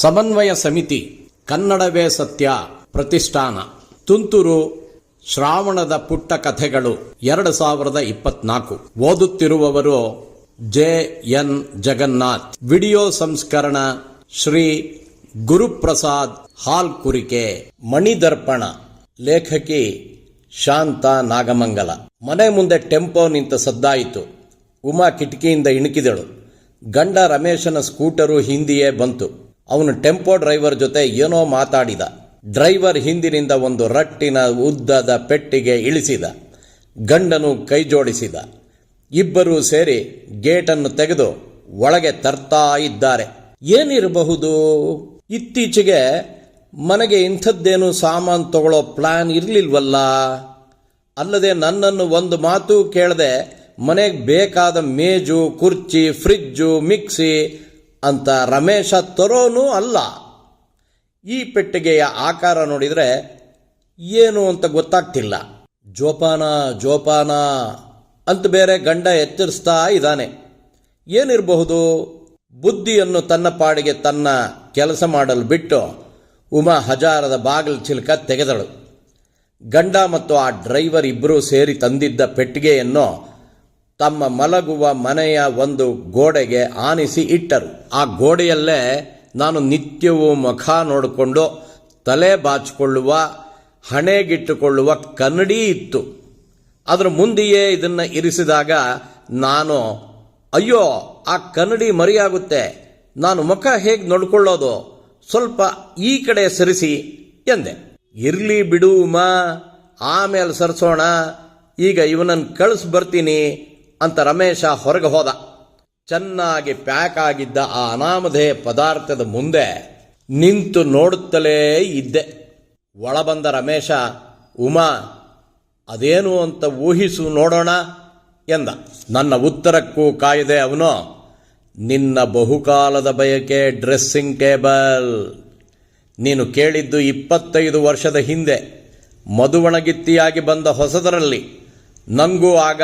ಸಮನ್ವಯ ಸಮಿತಿ, ಕನ್ನಡವೇ ಸತ್ಯ ಪ್ರತಿಷ್ಠಾನ. ತುಂತುರು ಶ್ರಾವಣದ ಪುಟ್ಟ ಕಥೆಗಳು ಎರಡು ಸಾವಿರದ ಇಪ್ಪತ್ನಾಲ್ಕು. ಓದುತ್ತಿರುವವರು ಜೆ ಎನ್ ಜಗನ್ನಾಥ್. ವಿಡಿಯೋ ಸಂಸ್ಕರಣ ಶ್ರೀ ಗುರುಪ್ರಸಾದ್ ಹಾಲ್ ಕುರಿಕೆ ಮಣಿದರ್ಪಣ. ಲೇಖಕಿ ಶಾಂತ ನಾಗಮಂಗಲ. ಮನೆ ಮುಂದೆ ಟೆಂಪೋ ನಿಂತ ಸದ್ದಾಯಿತು. ಉಮಾ ಕಿಟಕಿಯಿಂದ ಇಣುಕಿದಳು. ಗಂಡ ರಮೇಶನ ಸ್ಕೂಟರು ಹಿಂದಿಯೇ ಬಂತು. ಅವನು ಟೆಂಪೋ ಡ್ರೈವರ್ ಜೊತೆ ಏನೋ ಮಾತಾಡಿದ. ಡ್ರೈವರ್ ಹಿಂದಿನಿಂದ ಒಂದು ರಟ್ಟಿನ ಉದ್ದದ ಪೆಟ್ಟಿಗೆ ಇಳಿಸಿದ. ಗಂಡನು ಕೈ ಜೋಡಿಸಿದ ಇಬ್ಬರೂ ಸೇರಿ ಗೇಟನ್ನು ತೆಗೆದು ಒಳಗೆ ತರ್ತಾ ಇದ್ದಾರೆ. ಏನಿರಬಹುದು? ಇತ್ತೀಚೆಗೆ ಮನೆಗೆ ಇಂಥದ್ದೇನು ಸಾಮಾನು ತಗೊಳ್ಳೋ ಪ್ಲಾನ್ ಇರಲಿಲ್ವಲ್ಲ? ಅಲ್ಲದೆ ನನ್ನನ್ನು ಒಂದು ಮಾತು ಕೇಳದೆ ಮನೆಗೆ ಬೇಕಾದ ಮೇಜು, ಕುರ್ಚಿ, ಫ್ರಿಜ್ಜು, ಮಿಕ್ಸಿ ಅಂತ ರಮೇಶ ತರೋನೂ ಅಲ್ಲ. ಈ ಪೆಟ್ಟಿಗೆಯ ಆಕಾರ ನೋಡಿದರೆ ಏನು ಅಂತ ಗೊತ್ತಾಗ್ತಿಲ್ಲ. ಜೋಪಾನ ಜೋಪಾನ ಅಂತ ಬೇರೆ ಗಂಡ ಎಚ್ಚರಿಸ್ತಾ ಇದ್ದಾನೆ. ಏನಿರಬಹುದು? ಬುದ್ಧಿಯನ್ನು ತನ್ನ ಪಾಡಿಗೆ ತನ್ನ ಕೆಲಸ ಮಾಡಲು ಬಿಟ್ಟು ಉಮಾ ಹಜಾರದ ಬಾಗಿಲು ಚಿಲಕ ತೆಗೆದಳು. ಗಂಡ ಮತ್ತು ಆ ಡ್ರೈವರ್ ಇಬ್ಬರೂ ಸೇರಿ ತಂದಿದ್ದ ಪೆಟ್ಟಿಗೆಯನ್ನು ತಮ್ಮ ಮಲಗುವ ಮನೆಯ ಒಂದು ಗೋಡೆಗೆ ಆನಿಸಿ ಇಟ್ಟರು. ಆ ಗೋಡೆಯಲ್ಲೇ ನಾನು ನಿತ್ಯವೂ ಮುಖ ನೋಡಿಕೊಂಡು ತಲೆ ಬಾಚಿಕೊಳ್ಳುವ, ಹಣೆಗಿಟ್ಟುಕೊಳ್ಳುವ ಕನ್ನಡಿ ಇತ್ತು. ಅದರ ಮುಂದೆಯೇ ಇದನ್ನು ಇರಿಸಿದಾಗ ನಾನು, ಅಯ್ಯೋ, ಆ ಕನ್ನಡಿ ಮರಿಯಾಗುತ್ತೆ. ನಾನು ಮುಖ ಹೇಗೆ ನೋಡಿಕೊಳ್ಳೋದು? ಸ್ವಲ್ಪ ಈ ಕಡೆ ಸರಿಸಿ, ಎಂದೆ. ಇರ್ಲಿ ಬಿಡು ಆಮೇಲೆ ಸರಿಸೋಣ. ಈಗ ಇವನನ್ನು ಕಳಿಸ್ ಬರ್ತೀನಿ. ಅಂತ ರಮೇಶ ಹೊರಗೆ ಹೋದ. ಚೆನ್ನಾಗಿ ಪ್ಯಾಕ್ ಆಗಿದ್ದ ಆ ಅನಾಮಧೇಯ ಪದಾರ್ಥದ ಮುಂದೆ ನಿಂತು ನೋಡುತ್ತಲೇ ಇದ್ದೆ. ಒಳಬಂದ ರಮೇಶ, ಉಮಾ, ಅದೇನು ಅಂತ ಊಹಿಸು ನೋಡೋಣ ಎಂದ. ನನ್ನ ಉತ್ತರಕ್ಕೂ ಕಾಯದೆ ಅವನು. ನಿನ್ನ ಬಹುಕಾಲದ ಬಯಕೆ ಡ್ರೆಸ್ಸಿಂಗ್ ಟೇಬಲ್. ನೀನು ಕೇಳಿದ್ದು ಇಪ್ಪತ್ತೈದು ವರ್ಷದ ಹಿಂದೆ. ಮದುವಣಗಿತ್ತಿಯಾಗಿ ಬಂದ ಹೊಸದರಲ್ಲಿ. ನನಗೂ ಆಗ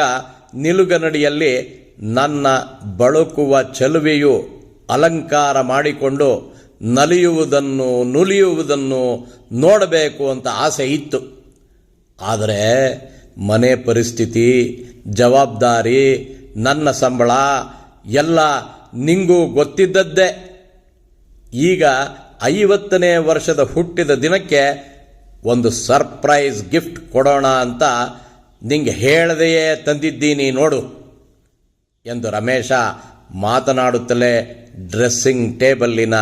ನಿಲುಗನಡಿಯಲ್ಲಿ ನನ್ನ ಬಳುಕುವ ಚೆಲುವೆಯು ಅಲಂಕಾರ ಮಾಡಿಕೊಂಡು ನಲಿಯುವುದನ್ನು, ನುಲಿಯುವುದನ್ನು ನೋಡಬೇಕು ಅಂತ ಆಸೆ ಇತ್ತು. ಆದರೆ ಮನೆ ಪರಿಸ್ಥಿತಿ, ಜವಾಬ್ದಾರಿ, ನನ್ನ ಸಂಬಳ, ಎಲ್ಲ ನಿಂಗೂ ಗೊತ್ತಿದ್ದದ್ದೇ. ಈಗ ಐವತ್ತನೇ ವರ್ಷದ ಹುಟ್ಟಿದ ದಿನಕ್ಕೆ ಒಂದು ಸರ್ಪ್ರೈಸ್ ಗಿಫ್ಟ್ ಕೊಡೋಣ ಅಂತ ನಿಂಗೆ ಹೇಳದೆಯೇ ತಂದಿದ್ದೀನಿ ನೋಡು ಎಂದು ರಮೇಶ ಮಾತನಾಡುತ್ತಲೇ ಡ್ರೆಸ್ಸಿಂಗ್ ಟೇಬಲ್ಲಿನ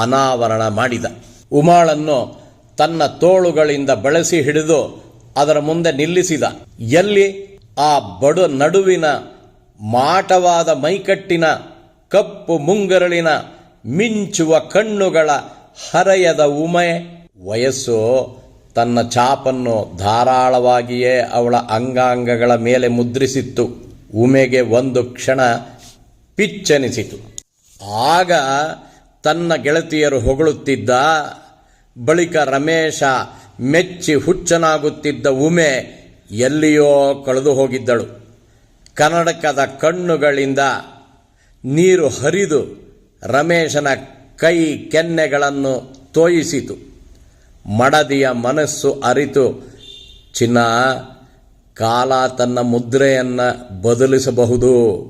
ಅನಾವರಣ ಮಾಡಿದ. ಉಮಾಳನ್ನು ತನ್ನ ತೋಳುಗಳಿಂದ ಬಳಸಿ ಹಿಡಿದು ಅದರ ಮುಂದೆ ನಿಲ್ಲಿಸಿದ. ಎಲ್ಲಿ? ಆ ಬಡ ನಡುವಿನ ಮಾಟವಾದ ಮೈಕಟ್ಟಿನ ಕಪ್ಪು ಮುಂಗರಳಿನ ಮಿಂಚುವ ಕಣ್ಣುಗಳ ಹರೆಯದ ಉಮೆ. ವಯಸ್ಸು ತನ್ನ ಚಾಪನ್ನು ಧಾರಾಳವಾಗಿಯೇ ಅವಳ ಅಂಗಾಂಗಗಳ ಮೇಲೆ ಮುದ್ರಿಸಿತ್ತು. ಉಮೆಗೆ ಒಂದು ಕ್ಷಣ ಪಿಚ್ಚನಿಸಿತು. ಆಗ ತನ್ನ ಗೆಳತಿಯರು ಹೊಗಳುತ್ತಿದ್ದ, ಬಳಿಕ ರಮೇಶ ಮೆಚ್ಚಿ ಹುಚ್ಚನಾಗುತ್ತಿದ್ದ ಉಮೆ ಎಲ್ಲಿಯೋ ಕಳೆದು ಹೋಗಿದ್ದಳು. ಕನ್ನಡಕದ ಕಣ್ಣುಗಳಿಂದ ನೀರು ಹರಿದು ರಮೇಶನ ಕೈ ಕೆನ್ನೆಗಳನ್ನು ತೋಯಿಸಿತು. ಮಡದಿಯ ಮನಸ್ಸು ಅರಿತು, ಚಿನ್ನ, ಕಾಲ ತನ್ನ ಮುದ್ರೆಯನ್ನು ಬದಲಿಸಬಹುದು.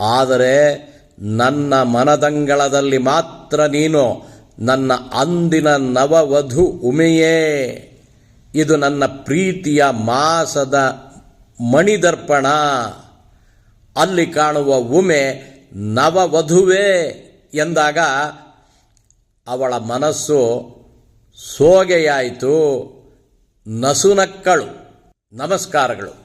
ಆದರೆ ನನ್ನ ಮನದಂಗಳದಲ್ಲಿ ಮಾತ್ರ ನೀನು ನನ್ನ ಅಂದಿನ ನವವಧು ಉಮೆಯೇ. ಇದು ನನ್ನ ಪ್ರೀತಿಯ ಮಾಸದ ಮಣಿದರ್ಪಣ. ಅಲ್ಲಿ ಕಾಣುವ ಉಮೆ ನವವಧುವೇ ಎಂದಾಗ ಅವಳ ಮನಸ್ಸು ಸೋಗೆಯಾಯಿತು ನಸುನಕ್ಕಳು. ನಮಸ್ಕಾರಗಳು.